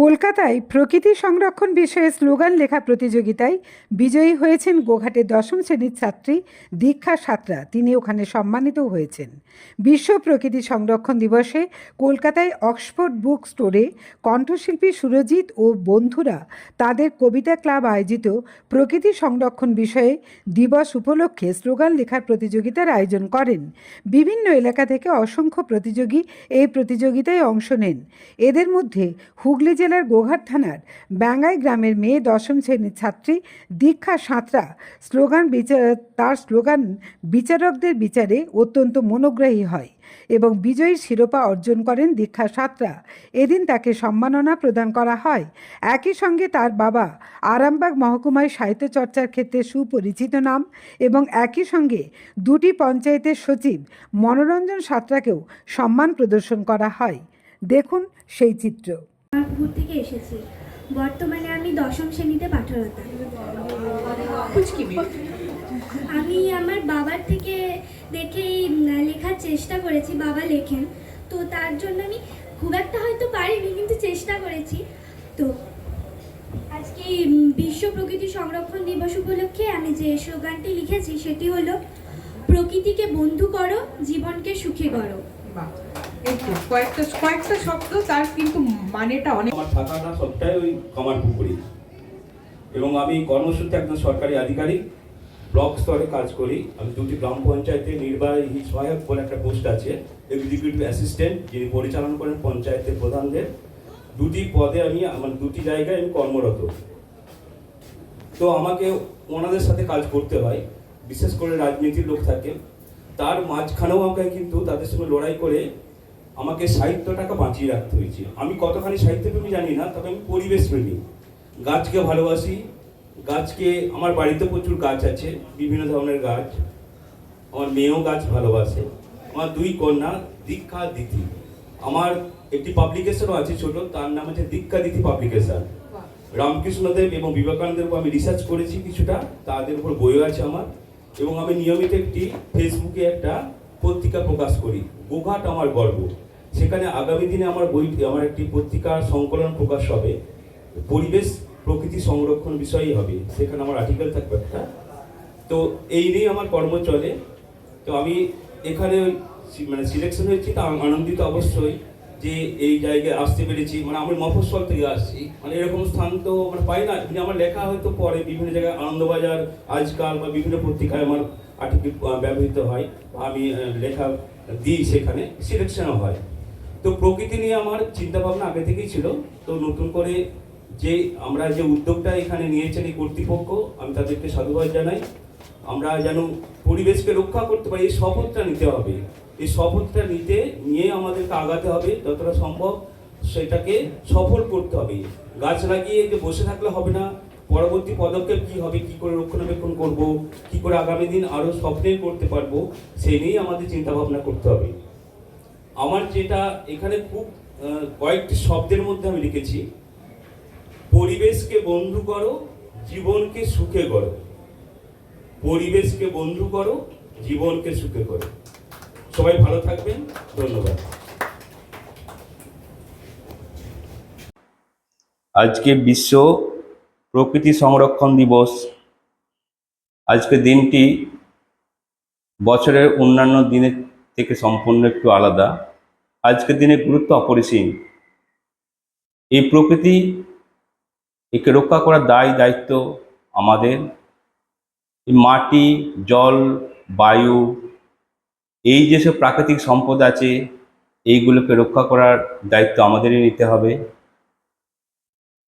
কলকাতায় প্রকৃতি সংরক্ষণ বিষয়ে স্লোগান লেখা প্রতিযোগিতায় বিজয়ী হয়েছেন গোঘাটের দশম শ্রেণির ছাত্রী দীক্ষা সাতরা। তিনি ওখানে সম্মানিত হয়েছেন। বিশ্ব প্রকৃতি সংরক্ষণ দিবসে কলকাতায় অক্সফোর্ড বুক স্টোরে কণ্ঠশিল্পী সুরজিৎ ও বন্ধুরা তাদের কবিতা ক্লাব আয়োজিত প্রকৃতি সংরক্ষণ বিষয়ে দিবস উপলক্ষে স্লোগান লেখার প্রতিযোগিতার আয়োজন করেন। বিভিন্ন এলাকা থেকে অসংখ্য প্রতিযোগী এই প্রতিযোগিতায় অংশ নেন। এদের মধ্যে হুগলি জেলার গোঘাট থানার ব্যাঙ্গাই গ্রামের মেয়ে দশম শ্রেণির ছাত্রী দীক্ষা সাঁতরা স্লোগান বিচার তার স্লোগান বিচারকদের বিচারে অত্যন্ত মনোগ্রাহী হয় এবং বিজয়ীর শিরোপা অর্জন করেন দীক্ষা সাঁতরা। এদিন তাকে সম্মাননা প্রদান করা হয়। একই সঙ্গে তার বাবা আরামবাগ মহকুমায় সাহিত্য চর্চার ক্ষেত্রে সুপরিচিত নাম এবং একই সঙ্গে দুটি পঞ্চায়েতের সচিব মনোরঞ্জন সাঁতরাকেও সম্মান প্রদর্শন করা হয়। দেখুন সেই চিত্র। নাগপুর থেকে এসেছি। বর্তমানে আমি দশম শ্রেণীতে পাঠরত। আমি আমার বাবার থেকে দেখেই লেখার চেষ্টা করেছি বাবা লেখেন। তো তার জন্য আমি খুব একটা হয়তো পারিনি কিন্তু চেষ্টা করেছি। তো আজকে বিশ্ব প্রকৃতি সংরক্ষণ দিবস উপলক্ষে আমি যে স্লোগানটি লিখেছি সেটি হলো প্রকৃতিকে বন্ধু করো জীবনকে সুখী করো। তো, কয়েকটা কয়েকটা শব্দ, তার কিন্তু মানেটা অনেক আমার থাকাটা সবটাই ওই কামারপুকুরি এবং আমি কর্মসূত্রে একজন সরকারি আধিকারিক, ব্লক স্তরে কাজ করি। আমি দুটি গ্রাম পঞ্চায়েতে নির্বাহী সহায়ক বলে একটা পোস্ট আছে এক্সিকিউটিভ অ্যাসিস্ট্যান্ট যিনি পরিচালনা করেন পঞ্চায়েতের প্রধানদের। দুটি পদে আমি আমার দুটি জায়গায় আমি কর্মরত। তো আমাকে ওনাদের সাথে কাজ করতে হয়, বিশেষ করে রাজনীতির লোক থাকে। তার মাঝখানেও আমাকে কিন্তু তাদের সঙ্গে লড়াই করে আমাকে সাহিত্যটাকে বাঁচিয়ে রাখতে হয়েছে। আমি কতখানি সাহিত্যপ্রেমী জানি না তবে আমি পরিবেশ প্রেমী গাছকে ভালোবাসি গাছকে আমার বাড়িতে প্রচুর গাছ আছে বিভিন্ন ধরনের গাছ। আমার মেয়েও গাছ ভালোবাসে। আমার দুই কন্যা দীক্ষা দিতি। আমার একটি পাবলিকেশনও আছে ছোট তার নাম হচ্ছে দীক্ষা দিতি পাবলিকেশন রামকৃষ্ণদেব এবং বিবেকানন্দের উপর আমি রিসার্চ করেছি কিছুটা তাদের উপর বইও আছে আমার। এবং আমি নিয়মিত একটি ফেসবুকে একটা পত্রিকা প্রকাশ করি গোঘাট আমার গর্ব। সেখানে আগামী দিনে আমার বই, আমার একটি পত্রিকার সংকলন প্রকাশ হবে। পরিবেশ, প্রকৃতি সংরক্ষণ বিষয়ই হবে। সেখানে আমার আর্টিকেল থাকবে। একটা তো এই নিয়ে আমার কর্ম চলে। তো আমি এখানে মানে সিলেকশন হয়েছি, তা আনন্দিত অবশ্যই যে এই জায়গায় আসতে পেরেছি। মানে আমি মফস্বল থেকে আসছি। মানে এরকম স্থান তো মানে পাই না। কিন্তু আমার লেখা হয়তো পরে বিভিন্ন জায়গায় আনন্দবাজার, আজকাল বা বিভিন্ন পত্রিকায় আমার আর্টিকেল ব্যবহৃত হয়। আমি লেখা দিই সেখানে। সিলেকশনও হয়। তো প্রকৃতি নিয়ে আমার চিন্তা ভাবনা আগে থেকেই ছিল। তো নতুন করে যে আমরা যে উদ্যোগটা এখানে নিয়েছেন এই কর্তৃপক্ষ, আমি তাদেরকে সাধুবাদ জানাই। আমরা যেন পরিবেশকে রক্ষা করতে পারি, এই শপথটা নিতে হবে। এই শপথটা নিতে, নিয়ে আমাদেরকে আগাতে হবে, যতটা সম্ভব সেটাকে সফল করতে হবে। গাছ লাগিয়ে যে বসে থাকলে হবে না, পরবর্তী পদক্ষেপ কি হবে, কি করে রক্ষণাবেক্ষণ করব, কি করে আগামী দিন আরও স্বপ্নের করতে পারব সেই নিয়েই আমাদের চিন্তাভাবনা করতে হবে। আমার যেটা এখানে খুব কয়েকটি শব্দের মধ্যে আমি লিখেছি। পরিবেশকে বন্ধু করো, জীবনকে সুখে করো। পরিবেশকে বন্ধু করো, জীবনকে সুখে করো। সবাই ভালো থাকবেন, ধন্যবাদ। আজকে বিশ্ব প্রকৃতি সংরক্ষণ দিবস। আজকে দিনটি বছরের অন্যান্য দিনের থেকে সম্পূর্ণ একটু আলাদা। আজকের দিনের গুরুত্ব অপরিসীম। এই প্রকৃতি একে রক্ষা করার দায় দায়িত্ব আমাদের। মাটি, জল, বায়ু, এই যেসব প্রাকৃতিক সম্পদ আছে, এইগুলোকে রক্ষা করার দায়িত্ব আমাদেরই নিতে হবে।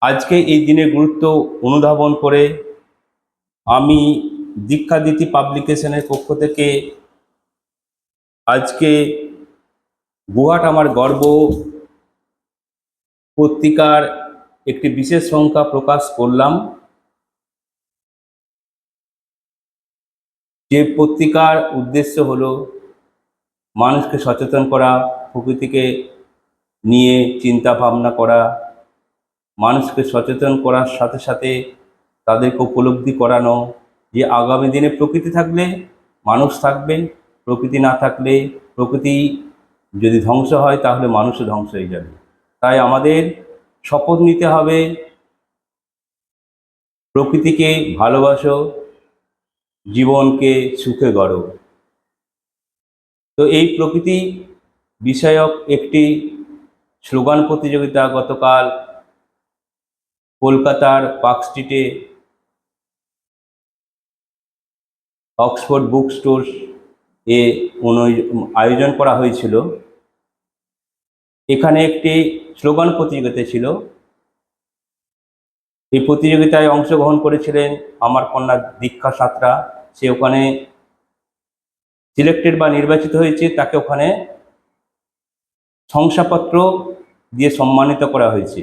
আজকে এই দিনের গুরুত্ব অনুধাবন করে আমি দীক্ষা দীক্ষাদিতি পাবলিকেশনের পক্ষ থেকে আজকে গুহাট আমার গর্ব। পত্রিকার একটি বিশেষ সংখ্যা প্রকাশ করলাম। যে পত্রিকার উদ্দেশ্য হলো মানুষকে সচেতন করা, প্রকৃতিকে নিয়ে চিন্তা ভাবনা করা, মানুষকে সচেতন করার সাথে সাথে তাদেরকে উপলব্ধি করানো, যে আগামী দিনে প্রকৃতি থাকলে মানুষ থাকবে। প্রকৃতি না থাকলে প্রকৃতি যদি ধ্বংস হয়, তাহলে মানুষও ধ্বংস হয়ে যাবে। তাই আমাদের শপথ নিতে হবে, প্রকৃতিকে ভালোবাসো, জীবনকে সুখে গড়ো। তো এই প্রকৃতি বিষয়ক একটি স্লোগান প্রতিযোগিতা গতকাল কলকাতার পার্ক স্ট্রিটে, অক্সফোর্ড বুক স্টোর এ আয়োজন করা হয়েছিল। এখানে একটি স্লোগান প্রতিযোগিতা ছিল। এই প্রতিযোগিতায় অংশগ্রহণ করেছিলেন আমার কন্যা দীক্ষা সাঁতরা। সে ওখানে সিলেক্টেড বা নির্বাচিত হয়েছে, তাকে ওখানে শংসাপত্র দিয়ে সম্মানিত করা হয়েছে।